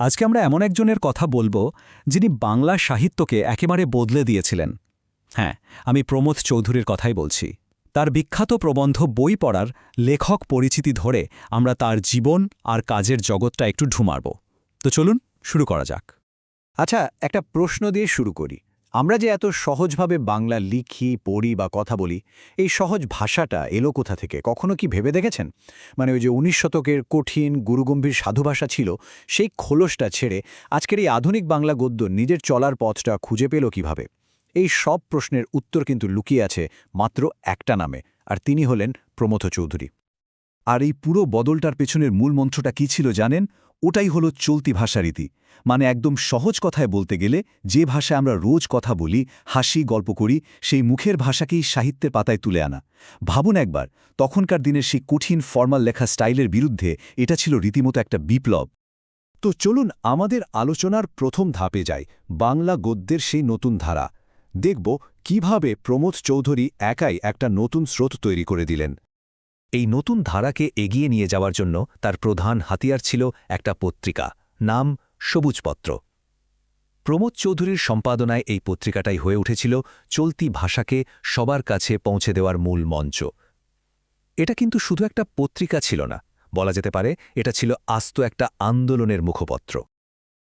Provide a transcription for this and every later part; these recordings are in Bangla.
আজকে আমরা এমন একজনের কথা বলব যিনি বাংলা সাহিত্যকে একেবারে বদলে দিয়েছিলেন। হ্যাঁ আমি প্রমোদ চৌধুরীর কথাই বলছি। তার বিখ্যাত প্রবন্ধ বই পড়ার লেখক পরিচিতি ধরে আমরা তার জীবন আর কাজের জগৎটা একটু ঢুমারব। তো চলুন, শুরু করা যাক। আচ্ছা একটা প্রশ্ন দিয়ে শুরু করি। আমরা যে এত সহজভাবে বাংলা লিখি, পড়ি বা কথা বলি, এই সহজ ভাষাটা এলো কোথা থেকে? কখনো কি ভেবে দেখেছেন? মানে ওই যে উনিশ শতকের কঠিন, গুরুগম্ভীর সাধু ভাষা ছিল, সেই খোলসটা ছেড়ে আজকের এই আধুনিক বাংলা গদ্য নিজের চলার পথটা খুঁজে পেল কীভাবে? এই সব প্রশ্নের উত্তর কিন্তু লুকিয়ে আছে মাত্র একটা নামে, আর তিনি হলেন প্রমথ চৌধুরী। আর এই পুরো বদলটার পেছনের মূল মন্ত্রটা কী ছিল জানেন? ওটাই হলো চলতি ভাষারীতি মানে একদম সহজ কথায় বলতে গেলে যে ভাষায় আমরা রোজ কথা বলি, হাসি, গল্প করি, সেই মুখের ভাষাকেই সাহিত্যের পাতায় তুলে আনা। ভাবুন একবার, তখনকার দিনের সেই কঠিন ফর্মাল লেখা স্টাইলের বিরুদ্ধে এটা ছিল রীতিমতো একটা বিপ্লব। তো চলুন আমাদের আলোচনার প্রথম ধাপে যাই, বাংলা গদ্যের সেই নতুন ধারা। দেখব কীভাবে প্রমোদ চৌধুরী একাই একটা নতুন স্রোত তৈরি করে দিলেন। এই নতুন ধারাকে এগিয়ে নিয়ে যাওয়ার জন্য তার প্রধান হাতিয়ার ছিল একটা পত্রিকা, নাম সবুজপত্র। প্রমোদ চৌধুরীর সম্পাদনায় এই পত্রিকাটাই হয়ে উঠেছিল চলতি ভাষাকে সবার কাছে পৌঁছে দেওয়ার মূল মঞ্চ। এটা কিন্তু শুধু একটা পত্রিকা ছিল না, বলা যেতে পারে এটা ছিল আস্ত একটা আন্দোলনের মুখপত্র।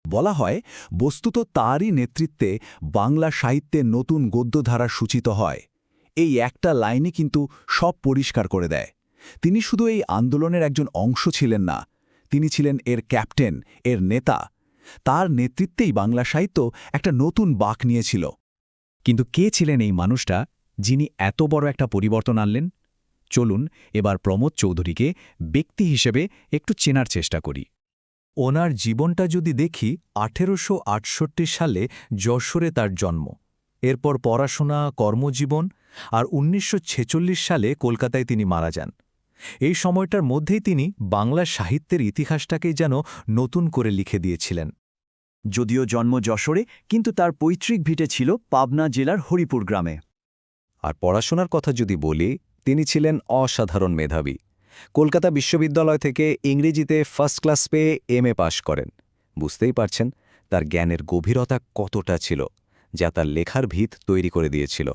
বলা হয়, বস্তুত তারই নেতৃত্বে বাংলা সাহিত্যে নতুন গদ্যধারা সূচিত হয়। এই একটা লাইনে কিন্তু সব পরিষ্কার করে দেয়। তিনি শুধু এই আন্দোলনের একজন অংশ ছিলেন না, তিনি ছিলেন এর ক্যাপ্টেন, এর নেতা। তার নেতৃত্বেই বাংলা সাহিত্য একটা নতুন বাক নিয়েছিল। কিন্তু কে ছিলেন এই মানুষটা যিনি এত বড় একটা পরিবর্তন আনলেন? চলুন এবার প্রমোদ চৌধুরীকে ব্যক্তি হিসেবে একটু চেনার চেষ্টা করি। ওনার জীবনটা যদি দেখি, আঠেরোশো আটষট্টি সালে যশোরে তার জন্ম। এরপর পড়াশোনা, কর্মজীবন আর উনিশশো ছেচল্লিশ সালে কলকাতায় তিনি মারা যান। এই সময়টার মধ্যেই তিনি বাংলা সাহিত্যের ইতিহাসটাকেই যেন নতুন করে লিখে দিয়েছিলেন। যদিও জন্ম যশোরে, কিন্তু তার পৈতৃক ভিটে ছিল পাবনা জেলার হরিপুর গ্রামে। আর পড়াশোনার কথা যদি বলি, তিনি ছিলেন অসাধারণ মেধাবী। কলকাতা বিশ্ববিদ্যালয় থেকে ইংরেজিতে ফার্স্ট ক্লাস পেয়ে এম এ পাশ করেন। বুঝতেই পারছেন, তার জ্ঞানের গভীরতা কতটা ছিল, যা তার লেখার ভিত তৈরি করে দিয়েছিল।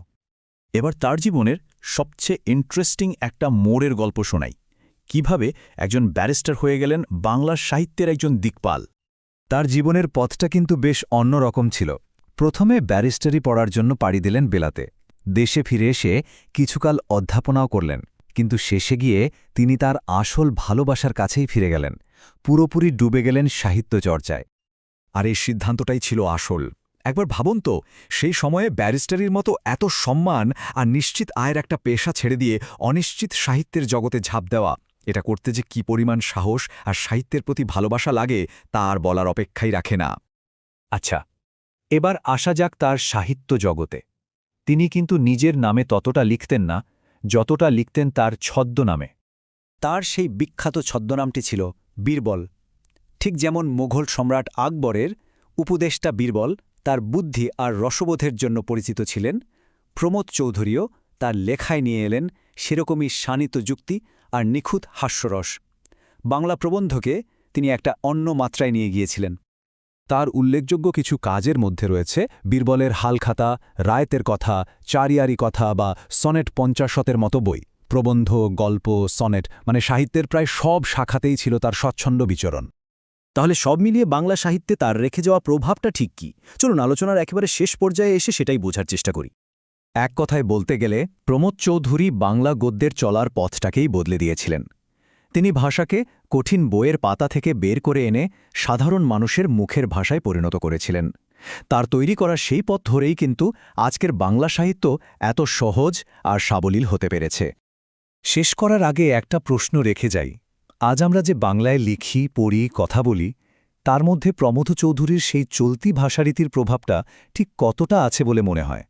এবার তার জীবনের সবচেয়ে ইন্টারেস্টিং একটা মোড়ের গল্প শোনাই। কীভাবে একজন ব্যারিস্টার হয়ে গেলেন বাংলা সাহিত্যের একজন দিকপাল। তার জীবনের পথটা কিন্তু বেশ অন্যরকম ছিল। প্রথমে ব্যারিস্টারি পড়ার জন্য পাড়ি দিলেন বেলাতে। দেশে ফিরে এসে কিছুকাল অধ্যাপনাও করলেন। কিন্তু শেষে গিয়ে তিনি তার আসল ভালোবাসার কাছেই ফিরে গেলেন। পুরোপুরি ডুবে গেলেন সাহিত্য চর্চায়। আর এই সিদ্ধান্তটাই ছিল আসল। একবার ভাবুন তো, সেই সময়ে ব্যারিস্টারির মতো এত সম্মান আর নিশ্চিত আয়ের একটা পেশা ছেড়ে দিয়ে অনিশ্চিত সাহিত্যের জগতে ঝাঁপ দেওয়া, এটা করতে যে কি পরিমাণ সাহস আর সাহিত্যের প্রতি ভালোবাসা লাগে তা আর বলার অপেক্ষাই রাখে না। আচ্ছা এবার আসা যাক তার সাহিত্য জগতে। তিনি কিন্তু নিজের নামে ততটা লিখতেন না, যতটা লিখতেন তার ছদ্ম নামে তার সেই বিখ্যাত ছদ্মনামটি ছিল বীরবল। ঠিক যেমন মোঘল সম্রাট আকবরের উপদেষ্টা বীরবল তার বুদ্ধি আর রসবোধের জন্য পরিচিত ছিলেন। প্রমোদ চৌধুরীও তার লেখায় নিয়ে এলেন সেরকমই শানিত যুক্তি আর নিখুঁত হাস্যরস। বাংলা প্রবন্ধকে তিনি একটা অন্য মাত্রায় নিয়ে গিয়েছিলেন। তার উল্লেখযোগ্য কিছু কাজের মধ্যে রয়েছে। বীরবলের হালখাতা, রায়তের কথা, চারিয়ারি কথা বা সনেট পঞ্চাশতের মতো বই। প্রবন্ধ, গল্প, সনেট মানে সাহিত্যের প্রায় সব শাখাতেই ছিল তার স্বচ্ছন্দ বিচরণ। তাহলে সব মিলিয়ে বাংলা সাহিত্যে তার রেখে যাওয়া প্রভাবটা ঠিক কি? চলুন আলোচনার একেবারে শেষ পর্যায়ে এসে সেটাই বোঝার চেষ্টা করি। এক কথায় বলতে গেলে, প্রমোদ চৌধুরী বাংলা গদ্যের চলার পথটাকেই বদলে দিয়েছিলেন। তিনি ভাষাকে কঠিন বইয়ের পাতা থেকে বের করে এনে সাধারণ মানুষের মুখের ভাষায় পরিণত করেছিলেন। তার তৈরি করা সেই পথ ধরেই কিন্তু আজকের বাংলা সাহিত্য এত সহজ আর সাবলীল হতে পেরেছে। শেষ করার আগে একটা প্রশ্ন রেখে যাই। আজ আমরা যে বাংলায় লিখি, পড়ি, কথা বলি, তার মধ্যে প্রমথ চৌধুরীর সেই চলতি ভাষারীতির প্রভাবটা ঠিক কতটা আছে বলে মনে হয়?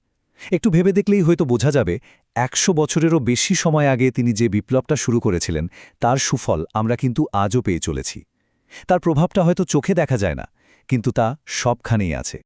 একটু ভেবে দেখলেই হয়তো বোঝা যাবে, একশো বছরেরও বেশি সময় আগে তিনি যে বিপ্লবটা শুরু করেছিলেন, তার সুফল আমরা কিন্তু আজও পেয়ে চলেছি। তার প্রভাবটা হয়তো চোখে দেখা যায় না, কিন্তু তা সবখানেই আছে।